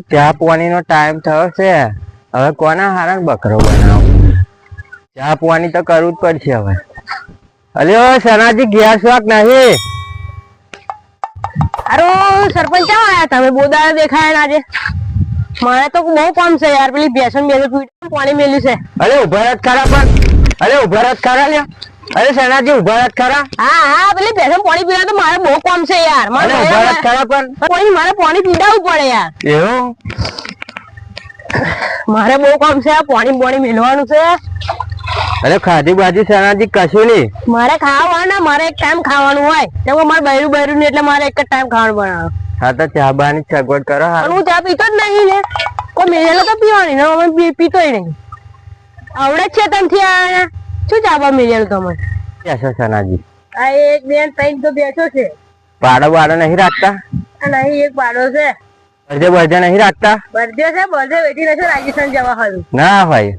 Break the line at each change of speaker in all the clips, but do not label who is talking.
ચા પાણી નો ટાઈમ થયો છે. હવે કોના હારા બકરો બનાવો? ચા તો કરવું જ પડશે હવે. અલ્યો સનાજી ગેસ વાક નહીં?
અરે સરપંચ ક્યાં આયા? તમે બોદાળા દેખાયા ને આજે. મારે તો બહુ કામ છે યાર. પેલી ભેસન બેસે પીટ પાણી મેલ્યું છે.
અરે ઊભા રત ખરા પણ. અરે ઊભા રત ખરા લ્યો. અરે સનાજી ઊભા રત ખરા.
હા હા પેલી ભેસન પાણી પીવા તો મારે બહુ કામ છે યાર. મારે
ઊભા રત ખરા પણ.
પાણી મારે પાણી પીડાવું પડે યાર.
એવું?
મારે બહુ કામ છે પાણી પાણી મેળવાનું છે.
અરે ખાધી બાજી સનાજી કશું નહીં.
મારે ખાવાનું મારે એક ટાઈમ ખાવાનું હોય. તો મારે બૈરું બૈરું નહીં એટલે મારે એક જ ટાઈમ ખાવાનું બનાવવાનું.
હા તો ચા બાની સગવડ કરો
પણ હું ચા પીતો જ નહીં ને. કોઈ મેળેલો તો પીવાની ને અમે પીતોય નહીં. આવડે જ છે તમથી આ શું બા મેળેલું તમે
બેસો સનાજી.
આ એક બેન ત્રણ તો બેસો છે.
પાડો બાડો નહીં રાખતા?
નહીં એક પાડો છે.
બરજે બરજે નહીં રાખતા?
બધે છે બધે વેઠી નથી રાજસ્થાન જવા હાલ
ના ભાઈ.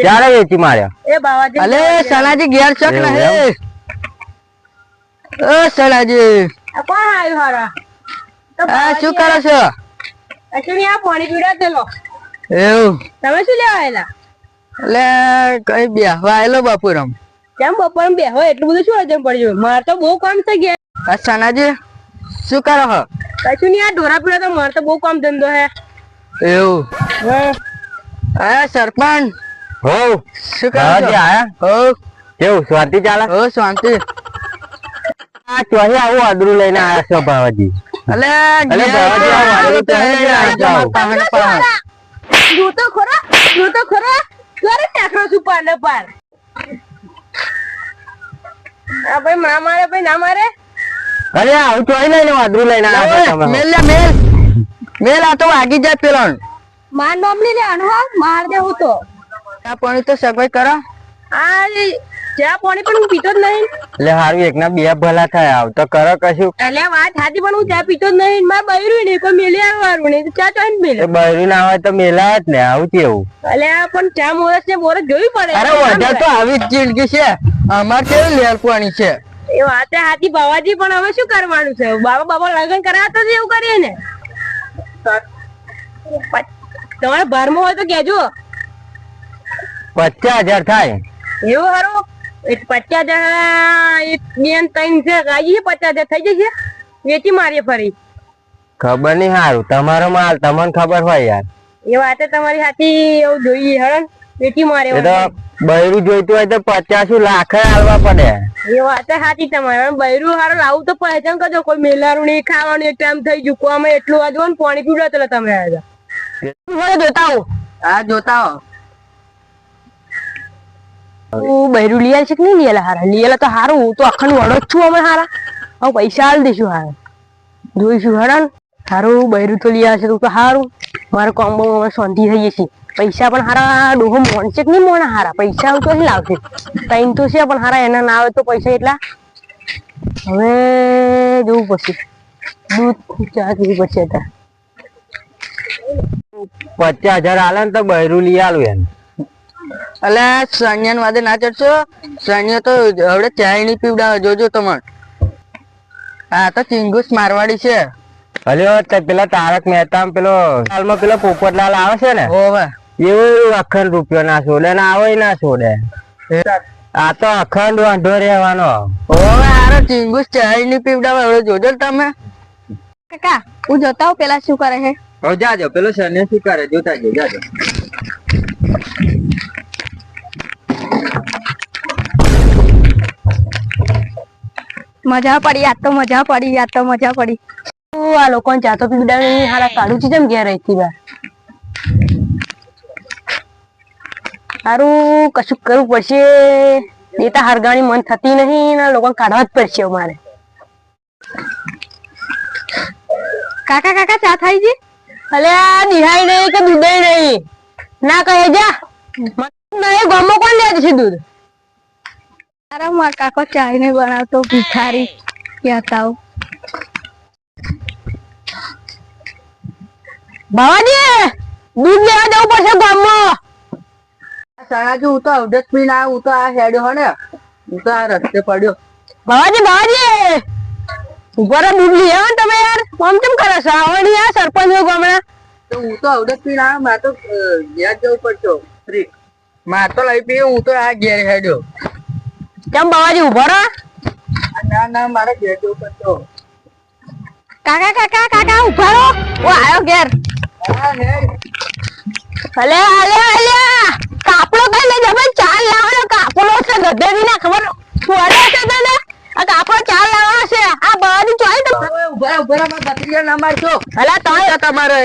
ક્યારે વેચી માર્યા?
એ બાવાજી
અલે સનાજી ગેર
એવું
નહીં? ઓ સનાજી.
આ કોણ આવ્યું હારા?
આ શું કરો છો?
આ આ પાણી પીડા તેલો
એવું.
તમે શું લેવા આવેલા?
એટલે કઈ બેહવા આવેલો બાપુરમ.
કેમ બપોર બેહો એટલું બધું શું અજમ પડ્યું મારે તો બહુ કામ થઈ ગયા.
સનાજી શું કરો હો?
કશું નહીં આ ઢોરા પીડા તો મારે તો બહુ કામ ધંધો હે.
એવું? હા. સરપંચ હો શું કરો છો?
આયા?
હો.
કેવું શાંતિ ચાલે?
હો શાંતિ.
આ ચોહી આવું અદરું લઈને આયા છો ભાવાજી.
અલે
અલે બાવાજી, આ વાદળું તો હે. જો
તો ખરો જો તો ખરો. ક્યારે નાખરો છું પાર પાર આ ભાઈ ના મારે ભાઈ ના મારે?
અરે આવું ચોઈ લઈને અદરું લઈને આયા છો
મેલ લે મેલ. મેલ આ તો વાગી જાય પેલો
માર નોમલી લે લેવાનું હો માર દેવું તો.
આ પણ તો સગવડ કરો.
આ ચા પાણી પણ હું પીતો જ નહીં.
એટલે હારું એકના બે ભલા થાય. આવ તો કરો કશું.
એટલે વાત હાથી પણ હું ચા પીતો જ નહીં. માં બૈરું નહીં કોઈ મેલી આવવાનું નહીં. ચા મેલે.
બૈરું ના હોય તો મેલા જ ને આવું કેવું
એટલે પણ ચા મોરસ ને મોરસ જોવી પડે.
અરે વધારે તો આવી જ જિંદગી છે. અમાર કેવી લેર પાણી છે?
એ વાતે હાથી બાવાજી પણ હવે શું કરવાનું છે? બાબા બાબા લગ્ન કરાવતા તો એવું કરીએ ને? તમારે ભારમાં હોય તો કેજો
પચાસ હજાર થાય.
એવું હારું? પચાસ એક બેન ત્રણ છે ગાજી પચાસ થઈ જશે? વેચી મારીએ ફરી.
ખબર નહીં સારું તમારો માલ તમને ખબર હોય યાર.
એ વાત તમારી હાથી એવું જોઈએ હરણ વેચી મારે
એ તો બૈરું જોઈતું હોય તો પચાસ લાખ હાલવા પડે.
એ વાતે સાચી તમારે. બૈરું હારું લાવું તો પહેચાન કરજો. કોઈ મેલારું નહીં ખાવાનું એક ટાઈમ થઈ ચૂકવામાં એટલું વાજવું ને પાણી પીવડો તો તમે. જોતા હો
આ જોતા હો.
તું લીયાલ છે કે નહીં લીયાલા હારા? લીયાલા તો હારું, હું તો અખંડ વડો છું અમે હારા. હવે પૈસા આલ દઈશું હારા. જોઈશું હારા હારું બૈરું તો લીયાલ છે તું તો હારું. મારે કોમ્બો અમે શાંતિ થઈ જશે. પૈસા પણ હારા, ડોહો મોણશે કે નહીં મોણ હારા? પૈસા તો અહીં લાવશે. ટાઈમ તો છે, પણ હારા, એના ના આવે તો પૈસા એટલા. હવે જોવું પડશે. દૂધ ચા પીવી પડશે અત્યારે
પચાસ હજાર આલે ને તો બૈરું લઈ આલું એમ
અલે સૈન્યન વાદે ના ચડશો? સૈન્ય તો હવે ચાય નહીં પીવડાવે જોજો તમે આ તો ચિંગુસ મારવાડી છે.
અલ્યો પેલા તારક મહેતા પેલો હાલમાં પેલો પોપટલાલ આવે છે ને?
ઓવે.
એવું અખંડ રૂપિયો ના છોડે ને આવે ના છોડે. આ તો અખંડ વાંધો રહેવાનો.
ઓવે આરો ચિંગુસ ચાય નહીં પીવડાવે હવે જોજો તમે.
કાકા હું જોતા હું પેલા શું કરે છે?
હવે જાજો પેલો શું કરે જોતા જો જાજો.
મજા પડી આજ તો મજા પડી આજ તો મજા પડી. તું આ લોકોને ચાતો પીવડાવી હારા કાઢું છે, જેમ ઘેર રહેતી બાર સારું કશું કરવું પડશે. નેતા હરગાણી મન થતી નહીં, ને લોકોને કાઢવા જ પડશે અમારે. કાકા કાકા, ચા થાય છે? અલે, આ નિહાય નહીં કે દૂધ નહીં? ના કહે, જા. નહીં ગમો કોણ લે છે દૂધ?
અરે મારા કાકો ચાય નહીં બનાવતો ભિખારી. કહેતા હું
બાવાજી દૂધ લેવા જવું પડશે ગામમાં.
સણાજી હું તો અવડત પીને આવ્યો હું તો આ હેડ્યો હો ને હું તો આ રસ્તે પડ્યો.
બાવાજી બાવાજી ઉપર દૂધ લઈ આવો ને તમે યાર. આમ કેમ કરો? છો આવડી આ સરપંચ નો ગામડા
તો હું તો અવડે પીને આવ્યો મારે તો ઘેર જવું પડશે મારે તો લઈ પી હું તો આ ઘેર હેડ્યો.
કેમ બાવાજી ઊભો રહો?
ના ના મારે ઘેર જવું પડતો
કાકા કાકા કાકા ઊભા રહો. ઓ આયો ઘેર. હલે હલે હલે. કાપડો કઈ લઈ જબર ચાલ લાવવાનો કાપડો છે ગધેડી વિના ખબર ફોડે છે તને? આ કાપડો ચાલ લાવવાનો છે આ બાવાજી ચોઈ તો.
ઊભા ઊભા ના મારશો.
અલા તમે
તમારો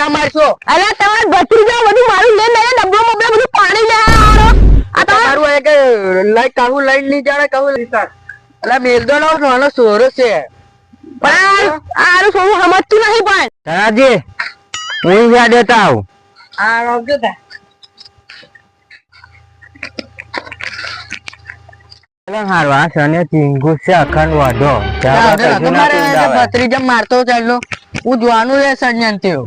ના મારશો.
અલા તમાર ભત્રીજા બધું મારું લઈને લે ડબ્બો બબ્બો બધું પાણી લે આ
એ કે લાઈક કહું લઈને નહીં જાણે કહું એટલે મેલદો નો નાનો સોરો છે.
પણ આરું સોનું સમજતું નહીં પણ.
તારાજી હું યાદ દેતા આવું.
આ રોજો તા.
ચીંગુ છે અખંડ વાઢો.
મારતો ચાલો હું જોવાનું રે સંજન તેઓ